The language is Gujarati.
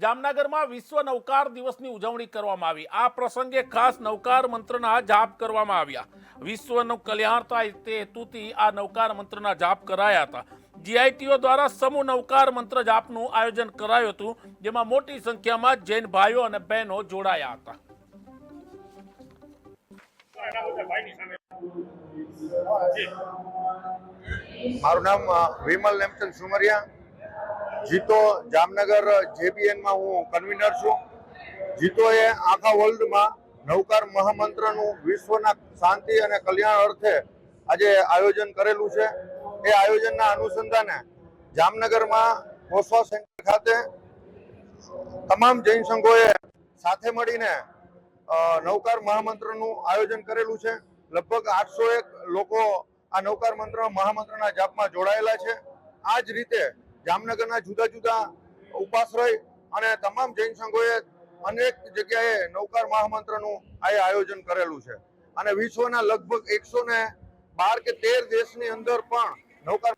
જામનગરમાં વિશ્વ નૌકાર દિવસની ઉજવણી કરવામાં આવી. આ પ્રસંગે ખાસ નૌકાર મંત્રના જાપ કરવામાં આવ્યા. વિશ્વનું કલ્યાણ થાય તે હેતુથી આ નૌકાર મંત્રના જાપ કરાયા હતા. જીઆઈટીઓ દ્વારા સમૂહ નૌકાર મંત્ર જાપનું આયોજન કરાયું હતું, જેમાં મોટી સંખ્યામાં જૈન ભાઈઓ અને બહેનો જોડાયા હતા. મારું નામ વિમલ નેમચંદ સુમરિયા. જીતો જામનગર જેબીએનમાં હું કન્વીનર છું. જીતોએ આખા વર્લ્ડમાં નવકાર મહામંત્રનું વિશ્વના શાંતિ અને કલ્યાણ અર્થે આજે આયોજન કરેલું છે. એ આયોજનના અનુસંધાને જામનગરમાં કોસવા સેન્ટર ખાતે તમામ જૈન સંઘોએ સાથે મળીને નવકાર મહામંત્રનું આયોજન કરેલું છે. લગભગ આઠસો એક લોકો આ નૌકાર મંત્ર મહામંત્રના જાપમાં જોડાયેલા છે. આ જ રીતે જામનગરના જુદા જુદા ઉપાશ્રય અને તમામ જૈન સંઘોએ અનેક જગ્યાએ નૌકાર મહામંત્રનું આ આયોજન કરેલું છે. અને વિશ્વના લગભગ એકસો ને બાર કે તેર દેશની અંદર પણ નૌકાર